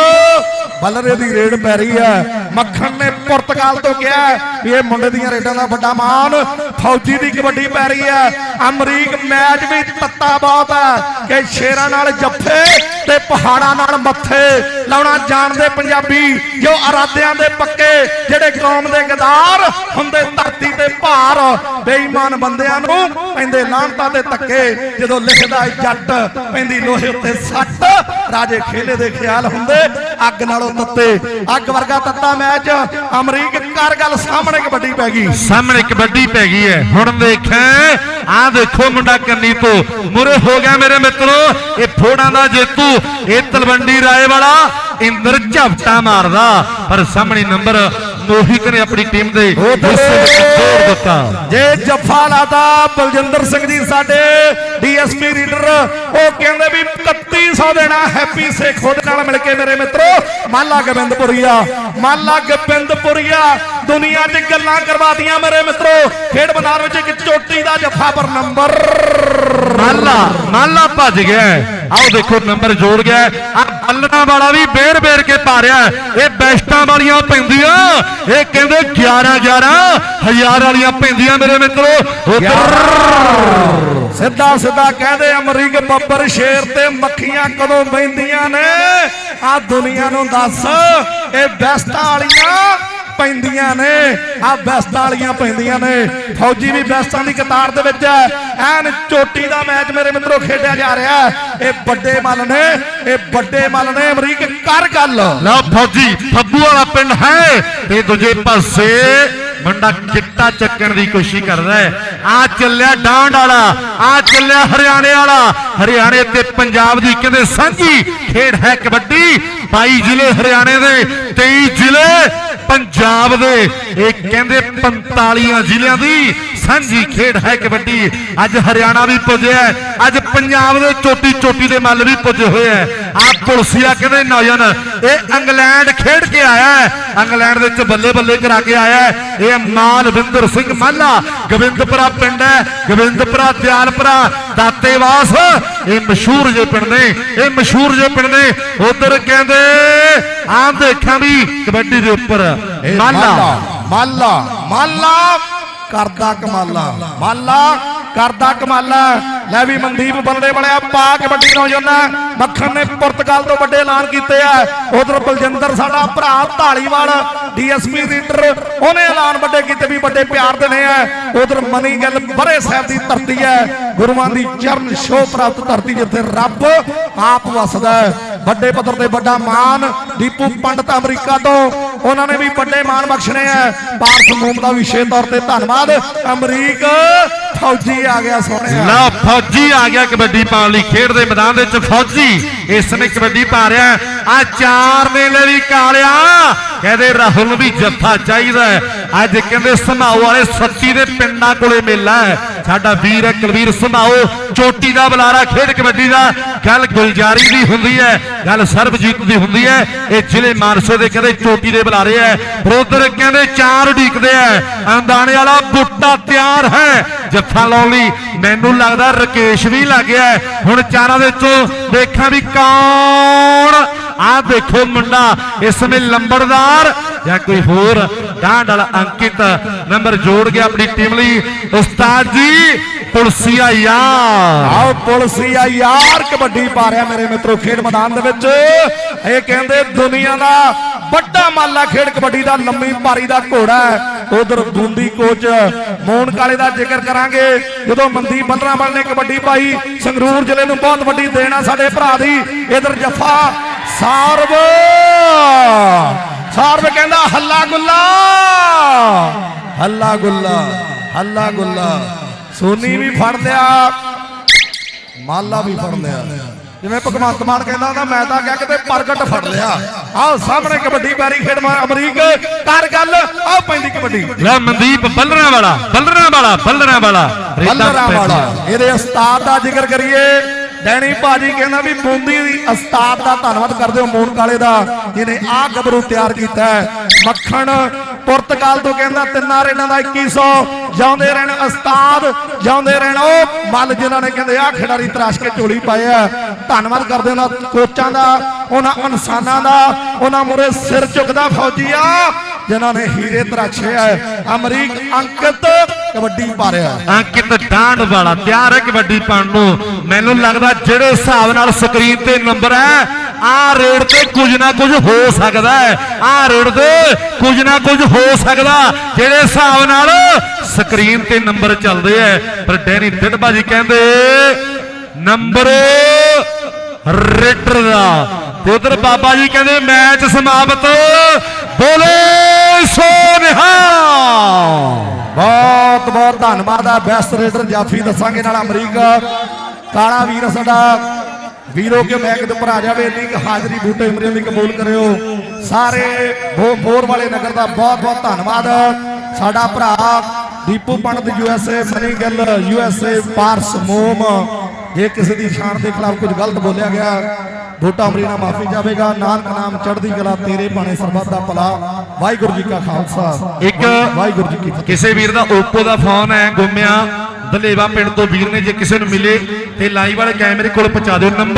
ਬੱਲਰੇ ਦੀ ਰੇਡ ਪੈ ਰਹੀ ਹੈ ਮੱਖਣ ਨੇ ਪੁਰਤਗਾਲ ਤੋਂ ਕਿਹਾ ਵੀ ਇਹ ਮੁੰਡੇ ਦੀਆਂ ਰੇਡਾਂ ਦਾ ਵੱਡਾ ਮਾਣ। ਫੌਜੀ ਦੀ ਕਬੱਡੀ ਪੈ ਰਹੀ ਹੈ ਅਮਰੀਕ ਮੈਚ ਵੀ ਤੱਤਾ ਬਹੁਤ ਹੈ ਕਿ ਸ਼ੇਰਾਂ ਨਾਲ ਜੱਫੇ ਤੇ ਪਹਾੜਾਂ ਨਾਲ ਮੱਥੇ। ਲਾਉਣਾ ਜਾਣਦੇ ਪੰਜਾਬੀ, ਜੋ ਇਰਾਦਿਆਂ ਦੇ ਪੱਕੇ, ਜਿਹੜੇ ਕੌਮ ਦੇ ਗਦਾਰ ਹੁੰਦੇ ਧਰਤੀ ਤੇ ਭਾਰ। ਬੇਈਮਾਨ ਬੰਦਿਆਂ ਨੂੰ ਪੈਂਦੇ ਲਾਂਤਾਂ ਦੇ ਧੱਕੇ, ਜਦੋਂ ਲਿਖਦਾ ਜੱਟ, ਪੈਂਦੀ ਲੋਹੇ ਉੱਤੇ ਸੱਟ। ਰਾਜੇ ਖੇਲੇ ਦੇ ਖਿਆਲ ਹੁੰਦੇ, ਅੱਗ ਨਾਲੋਂ ਤੱਤੇ। ਅੱਗ ਵਰਗਾ ਤੱਤਾ ਮੈਚ, ਅਮਰੀਕ ਕਰ ਗੱਲ ਸਾਹਮਣੇ ਕਬੱਡੀ ਪੈ ਗਈ। ਸਾਹਮਣੇ ਕਬੱਡੀ ਪੈ ਗਈ ਹੈ। ਹੁਣ ਦੇਖਾਂ ਆ ਦੇਖੋ ਮੁੰਡਾ ਕੰਨੀ ਤੋਂ। ਮੁਰੇ ਹੋ ਗਿਆ ਮੇਰੇ ਮਿੱਤਰੋ, ਇਹ ਫੋੜਾਂ ਦਾ ਜੇਤੂ, ਇਹ ਤਲਵੰਡੀ ਰਾਏ ਵਾਲਾ ਇੰਦਰ ਝਪਟਾ ਮਾਰਦਾ। ਪਰ ਸਾਹਮਣੇ ਨੰਬਰ ਮੋਹਿਤ ਨੇ ਆਪਣੀ ਟੀਮ ਦੇ ਹਿੱਸੇ ਵਿੱਚ ਜੋੜ ਦਿੱਤਾ। ਜੇ ਜੱਫਾ ਲਾਦਾ ਬਲਜਿੰਦਰ ਸਿੰਘ ਜੀ ਸਾਡੇ ਡੀਐਸਪੀ ਰੀਡਰ ਉਹ ਕਹਿੰਦੇ ਵੀ 3100 ਦੇਣਾ ਹੈਪੀ ਸੇਖੋ ਦੇ ਨਾਲ ਮਿਲ ਕੇ ਮੇਰੇ ਮਿੱਤਰੋ। ਮਾਲਾ ਗੋਬਿੰਦਪੁਰੀਆ ਮਾਲਾ ਗੋਬਿੰਦਪੁਰੀਆ ਦੁਨੀਆ 'ਚ ਗੱਲਾਂ ਕਰਵਾਤੀਆਂ ਮੇਰੇ ਮਿੱਤਰੋ। ਖੇਡ ਮੈਦਾਨ ਵਿੱਚ ਇੱਕ ਚੋਟੀ ਦਾ ਜੱਫਾ ਪਰ ਨੰਬਰ। ਮਾਲਾ ਮਾਲਾ ਭੱਜ ਗਿਆ। ਆਓ ਦੇਖੋ ਨੰਬਰ ਜੋੜ ਗਿਆ ਆ ਬੱਲਣਾ ਵਾਲਾ ਵੀ ਬੇਰ ਬੇਰ ਕੇ ਪਾ ਰਿਹਾ। ਇਹ ਬੈਸਟਾਂ ਵਾਲੀਆਂ ਪੈਂਦੀਆਂ। ਇਹ ਕਹਿੰਦੇ 11 11 ਹਜ਼ਾਰ ਵਾਲੀਆਂ ਪੈਂਦੀਆਂ ਮੇਰੇ ਮਿੱਤਰੋ। ਸਿੱਧਾ ਸਿੱਧਾ ਕਹਿੰਦੇ ਅਮਰੀਕ ਬੱਬਰ ਸ਼ੇਰ ਤੇ ਮੱਖੀਆਂ ਕਦੋਂ ਬੈਂਦੀਆਂ ਨੇ? ਆ ਦੁਨੀਆ ਨੂੰ ਦੱਸ। ਇਹ ਬੈਸਟਾਂ ਵਾਲੀਆਂ ਪੈਂਦੀਆਂ ਨੇ। ਆ ਬੈਸਟਾਂ ਵਾਲੀਆਂ ਪੈਂਦੀਆਂ ਨੇ। ਫੌਜੀ ਵੀ ਬੈਸਟਾਂ ਦੀ ਕਤਾਰ ਦੇ ਵਿੱਚ ਹੈ। ਐਨ ਚੋਟੀ ਦਾ ਮੈਚ ਮੇਰੇ ਮਿੱਤਰੋ ਖੇਡਿਆ ਜਾ ਰਿਹਾ ਇਹ ਵੱਡੇ ਮੱਲ ਨੇ। ਇਹ ਵੱਡੇ ਮੱਲ ਨੇ। ਅਮਰੀਕ, ਕਰ ਗੱਲ। ਲਓ ਫੌਜੀ ਫੱਬੂ ਵਾਲਾ ਪਿੰਡ ਹੈ। ਤੇ ਦੂਜੇ ਪਾਸੇ ਮੁੰਡਾ ਕਿੱਟਾ ਚੱਕਣ ਦੀ ਕੋਸ਼ਿਸ਼ ਕਰਦਾ ਹੈ। ਆ ਚੱਲਿਆ ਡਾਂਡ ਵਾਲਾ। ਆ ਚੱਲਿਆ ਹਰਿਆਣੇ ਵਾਲਾ। ਹਰਿਆਣੇ ਤੇ ਪੰਜਾਬ ਦੀ ਕਹਿੰਦੇ ਸਾਂਝੀ ਖੇਡ ਹੈ ਕਬੱਡੀ। 22 ਜ਼ਿਲ੍ਹੇ ਹਰਿਆਣੇ ਦੇ 23 ਜ਼ਿਲ੍ਹੇ ਪੰਜਾਬ ਦੇ, ਇਹ ਕਹਿੰਦੇ 45 ਜ਼ਿਲ੍ਹਿਆਂ ਦੀ ਸਾਂਝੀ ਖੇਡ ਹੈ ਕਬੱਡੀ। ਅੱਜ ਹਰਿਆਣਾ ਵੀ ਪੁੱਜਿਆ ਅੱਜ ਪੰਜਾਬ ਦੇ ਚੋਟੀ ਚੋਟੀ ਦੇ ਮੱਲ ਵੀ ਪੁੱਜੇ ਹੋਏ ਹੈ। ਆ ਪੁਲਸੀਆ ਕਹਿੰਦੇ ਨੌਜਵਾਨ, ਇਹ ਇੰਗਲੈਂਡ ਖੇਡ ਕੇ ਆਇਆ ਹੈ। ਇੰਗਲੈਂਡ ਦੇ ਵਿੱਚ ਬੱਲੇ ਬੱਲੇ ਕਰਾ ਕੇ ਆਇਆ ਇਹ ਮਾਲਵਿੰਦਰ ਸਿੰਘ ਮਾਲਾ, ਗੋਬਿੰਦਪੁਰਾ ਪਿੰਡ ਹੈ, ਗੋਬਿੰਦਪੁਰਾ ਦਿਆਲਪੁਰਾ, ਦਾਤੇਵਾਸ ਇਹ ਮਸ਼ਹੂਰ ਜੇ ਪਿੰਡ ਨੇ ਇਹ ਮਸ਼ਹੂਰ ਜੇ ਪਿੰਡ ਨੇ। ਉਧਰ ਕਹਿੰਦੇ ਆਹ ਦੇਖਾਂ ਵੀ ਕਬੱਡੀ ਦੇ ਉੱਪਰ। ਮਾਲਾ ਮਾਲਾ ਮਾਲਾ ਕਰਦਾ ਕਮਾਲਾ। ਮਾਲਾ ਕਰਦਾ ਕਮਾਲਾ ਲੈ ਵੀ ਮਨਦੀਪ ਬੰਦੇ ਬੜਿਆ ਪਾ ਕਬੱਡੀ ਨੌਜਵਾਨ ਮੱਖਣ ਨੇ ਪੁਰਤਗਾਲ ਤੋਂ ਵੱਡੇ ਐਲਾਨ ਕੀਤੇ ਆ। ਉਧਰ ਬਲਜਿੰਦਰ, ਸਾਡਾ ਭਰਾ ਢਾਲੀਵਾਲ ਡੀਐਸਪੀ ਰੀਡਰ ਉਹਨੇ ਐਲਾਨ ਵੱਡੇ ਕੀਤੇ ਵੀ ਵੱਡੇ ਪਿਆਰ ਦੇਣੇ ਆ। ਉਧਰ ਮਨੀ ਗੱਲ, ਬਰੇ ਸਾਹਿਬ ਦੀ ਧਰਤੀ ਹੈ। ਗੁਰੂਆਂ ਦੀ ਚਰਨ ਛੋਹ ਪ੍ਰਾਪਤ ਧਰਤੀ ਜਿੱਥੇ ਰੱਬ ਆਪ ਵਸਦਾ ਹੈ। ਵੱਡੇ ਪੱਧਰ ਤੇ ਵੱਡਾ ਮਾਨ ਦੀਪੂ ਪੰਡਤ ਅਮਰੀਕਾ ਤੋਂ। ਉਹਨਾਂ ਨੇ ਵੀ ਵੱਡੇ ਮਾਣ ਬਖਸ਼ਣੇ ਆ। ਪਾਰਥ ਮੂਮ ਦਾ ਵਿਸ਼ੇ ਤੌਰ ਤੇ ਧੰਨਵਾਦ। ਅਮਰੀਕ, ਫੌਜੀ ਆ ਗਿਆ ਸੋਹਣਿਆ। ਲਓ ਫੌਜੀ ਆ ਗਿਆ ਕਬੱਡੀ ਪਾਉਣ ਲਈ। ਖੇਡ ਦੇ ਮੈਦਾਨ ਦੇ ਵਿੱਚ ਫੌਜੀ ਇਸ ਨੇ ਕਬੱਡੀ ਪਾ ਰਿਹਾ ਆ ਚਾਰ ਮੇਲੇ ਵੀ ਕਾਲਿਆ। ਕਹਿੰਦੇ ਰਾਹੁਲ ਨੂੰ ਵੀ ਜੱਫਾ ਚਾਹੀਦਾ ਅੱਜ ਕਹਿੰਦੇ ਸਮਾਉ ਵਾਲੇ ਸੱਤੀ ਦੇ ਪਿੰਡਾਂ ਕੋਲੇ ਮੇਲਾ ਹੈ। ਸਾਡਾ ਵੀਰ ਹੈ, ਕੁਲਵੀਰ ਸਮਾਉ ਚੋਟੀ ਦਾ ਬੁਲਾਰਾ ਖੇਡ ਕਬੱਡੀ ਦਾ। ਗੱਲ ਗੁਲਜਾਰੀ ਦੀ ਹੁੰਦੀ ਹੈ, ਗੱਲ ਸਰਬਜੀਤ ਦੀ ਹੁੰਦੀ ਹੈ। ਇਹ ਜ਼ਿਲ੍ਹੇ ਮਾਨਸਾ ਦੇ ਕਹਿੰਦੇ ਚੋਟੀ ਦੇ ਬੁਲਾਰੇ ਹੈ। ਪਰ ਕਹਿੰਦੇ ਚਾਰ ਉਡੀਕਦੇ ਆ ਅੰਦਾਣੇ ਵਾਲਾ ਬੁੱਟਾ ਤਿਆਰ ਹੈ। ਜੱਫਾ ਲਾਉਣ ਲਈ ਮੈਨੂੰ ਲੱਗਦਾ ਰਕੇਸ਼ ਵੀ ਲੱਗ ਗਿਆ ਹੁਣ ਚਾਰਾਂ ਦੇ ਵਿੱਚੋਂ ਦੇਖਾਂ ਵੀ ਕੌਣ। ਆਹ ਦੇਖੋ ਮੁੰਡਾ, ਇਸ ਸਮੇਂ ਲੰਬੜਦਾਰ ਜਾਂ ਕੋਈ ਹੋਰ ਡਾਂਡ ਵਾਲਾ ਅੰਕਿਤ ਨੰਬਰ ਜੋੜ ਗਿਆ ਆਪਣੀ ਟੀਮ ਲਈ। ਉਸਤਾਦ ਜੀ, ਪੁਲਸੀਆ ਯਾਰ। ਆਓ ਪੁਲਸੀਆ ਯਾਰ, ਕਬੱਡੀ ਪਾ ਰਿਹਾ ਮੇਰੇ ਮਿੱਤਰੋ ਖੇਡ ਮੈਦਾਨ ਦੇ ਵਿੱਚ। ਇਹ ਕਹਿੰਦੇ ਦੁਨੀਆ ਦਾ ਵੱਡਾ ਮਾਲਾ ਖੇਡ ਕਬੱਡੀ ਦਾ, ਲੰਮੀ ਪਾਰੀ ਦਾ ਘੋੜਾ ਹੈ। ਉਧਰ ਬੂੰਦੀ ਕੋਚ ਮੋਹਨ ਕਾਲੇ ਦਾ ਜ਼ਿਕਰ ਕਰਾਂਗੇ। ਜਦੋਂ ਮਨਦੀਪ ਬੱਲਰਾਮਲ ਨੇ ਕਬੱਡੀ ਪਾਈ, ਸੰਗਰੂਰ ਜ਼ਿਲ੍ਹੇ ਨੂੰ ਬਹੁਤ ਵੱਡੀ ਦੇਣ ਆ ਸਾਡੇ ਭਰਾ ਦੀ। ਇਧਰ ਜਫਾ ਸਾਰਵ। ਸਾਰਵ ਕਹਿੰਦਾ ਹੱਲਾ ਗੁੱਲਾ। ਹੱਲਾ ਗੁੱਲਾ ਹੱਲਾ ਗੁੱਲਾ। ਸੋਨੀ ਵੀ ਫੜ ਲਿਆ। ਮਾਲਾ ਵੀ ਫੜ ਲਿਆ। ਜਿਵੇਂ ਭਗਵੰਤ ਮਾਨ ਕਹਿੰਦਾ ਹੁੰਦਾ ਮੈਂ ਤਾਂ ਕਿਹਾ ਕਿਤੇ ਪ੍ਰਗਟ ਫੜ ਲਿਆ। ਆਹ ਸਾਹਮਣੇ ਕਬੱਡੀ ਬਾਰੀ ਖੇਡ ਮਾ ਅਮਰੀਕ ਕਰ ਗੱਲ। ਆਹ ਪੈਂਦੀ ਕਬੱਡੀ। ਲੈ ਮਨਦੀਪ ਬੱਲਰਾਂ ਵਾਲਾ ਬੱਲਰਾਂ ਵਾਲਾ ਬੱਲਰਾਂ ਵਾਲਾ। ਬੱਲਰਾ ਵਾਲਾ। ਇਹਦੇ ਉਸਤਾਦ ਦਾ ਜ਼ਿਕਰ ਕਰੀਏ। ਡੈਣੀ ਭਾਜੀ ਕਹਿੰਦਾ ਵੀ ਬੂੰਦੀ ਦੀ ਉਸਤਾਦ ਦਾ ਧੰਨਵਾਦ ਕਰਦੇ ਹੋ, ਮੋਹਨ ਕਾਲੇ ਦਾ, ਜਿਹਨੇ ਆਹ ਗੱਭਰੂ ਤਿਆਰ ਕੀਤਾ ਮੱਖਣ ਪੁਰਤਗਾਲ ਤੋਂ ਕਹਿੰਦਾ ਤਿੰਨਾਂ ਰੇਡਾਂ ਦਾ 2100 ਜਾਉਂਦੇ ਰਹਿਣ ਉਸਤਾਦ, ਜਾਉਂਦੇ ਰਹਿਣ ਉਹ ਮੱਲ ਜਿਨ੍ਹਾਂ ਨੇ ਕਹਿੰਦੇ ਆ ਖਿਡਾਰੀ ਤਰਾਸ਼ ਕੇ ਝੋਲੀ ਪਾਇਆ ਧੰਨਵਾਦ ਕਰਦੇ ਉਹਨਾਂ ਕੋਚਾਂ ਦਾ, ਉਹਨਾਂ ਇਨਸਾਨਾਂ ਦਾ, ਉਹਨਾਂ ਮੁਰੇ ਸਿਰ ਝੁਕਦਾ ਆ ਜਿਨ੍ਹਾਂ ਨੇ ਹੀਰੇ ਤਰਾਸ਼ੇ ਆ, ਅਮਰੀਕ ਅੰਕਿਤ ਕਬੱਡੀ ਪਾ ਰਿਹਾ ਅੰਕਿਤ ਡਾਂਡ ਵਾਲਾ, ਤਿਆਰ ਹੈ ਕਬੱਡੀ ਪਾਉਣ ਨੂੰ। ਮੈਨੂੰ ਲੱਗਦਾ ਜਿਹੜੇ ਹਿਸਾਬ ਨਾਲ ਸਕਰੀਨ ਤੇ ਨੰਬਰ ਹੈ ਆਹ ਰੇਡ ਤੇ ਕੁਝ ਨਾ ਕੁਝ ਹੋ ਸਕਦਾ ਹੈ। ਆਹ ਰੇਡ ਤੇ ਕੁਝ ਨਾ ਕੁਝ ਹੋ ਸਕਦਾ। ਜਿਹੜੇ ਹਿਸਾਬ ਨਾਲ ਸਕਰੀਨ ਤੇ ਨੰਬਰ ਚੱਲਦੇ ਐ ਪਰ ਡੈਨੀ ਡਿੱਡਬਾ ਕਹਿੰਦੇ, ਨੰਬਰ ਰੇਡਰ ਦਾ। ਉਧਰ ਬਾਬਾ ਜੀ ਕਹਿੰਦੇ, ਮੈਚ ਸਮਾਪਤ। ਬੋਲੇ! ਸੋ ਬਹੁਤ ਬਹੁਤ ਧੰਨਵਾਦ ਆ ਬੈਸਟ ਰੇਡਰ ਜਾਫੀ ਦੱਸਾਂਗੇ ਨਾਲ ਅਮਰੀਕ। ਕਾਲਾ ਵੀਰ ਸਾਡਾ ਵੀਰੋ ਕੇ ਮੈਕ ਦੇ ਉੱਪਰ ਆ ਜਾਵੇ, ਇੰਨੀ ਕੁ ਹਾਜ਼ਰੀ ਬੂਟੇ ਉਮਰੀਆਂ ਦੀ ਕਬੂਲ ਕਰਿਓ। ਸਾਰੇ ਬੋ ਵਾਲੇ ਨਗਰ ਦਾ ਬਹੁਤ ਬਹੁਤ ਧੰਨਵਾਦ। ਸਾਡਾ ਭਰਾ ਦੀਪੂ ਪੰਡਤ ਯੂਐਸਏ ਮਨੀ ਗਿੱਲ ਯੂਐਸਏ ਪਾਰਸ ਮੋਮ। ਜੇ ਕਿਸੇ ਦੀ ਸ਼ਾਨ ਦੇ ਖਿਲਾਫ ਕੁਝ ਗਲਤ ਬੋਲਿਆ ਗਿਆ ਬੂਟਾ ਅਮਰੀਨਾ ਮਾਫੀ ਜਾਵੇਗਾ ਨਾਨਕ ਨਾਮ ਚੜ੍ਹਦੀ ਕਲਾ ਤੇਰੇ ਬਾਣੇ ਸਰਬੱਤ ਦਾ ਭਲਾ। ਵਾਹਿਗੁਰੂ ਜੀ ਕਾ ਖਾਲਸਾ। ਇੱਕ ਵਾਹਿਗੁਰੂ ਜੀ ਕੀ ਕਿਸੇ ਵੀਰ ਦਾ ਓਪੋ ਦਾ ਫੋਨ ਹੈ ਗੁੰਮਿਆ। ਦਲੇਵਾ ਪਿੰਡ ਤੋਂ ਵੀਰ ਨੇ ਜੇ ਕਿਸੇ ਨੂੰ ਮਿਲੇ ਤੇ ਲਾਈਵ ਵਾਲੇ ਕੈਮਰੇ ਕੋਲ ਪਹੁੰਚਾ ਦਿਓ। ਨੰਬਰ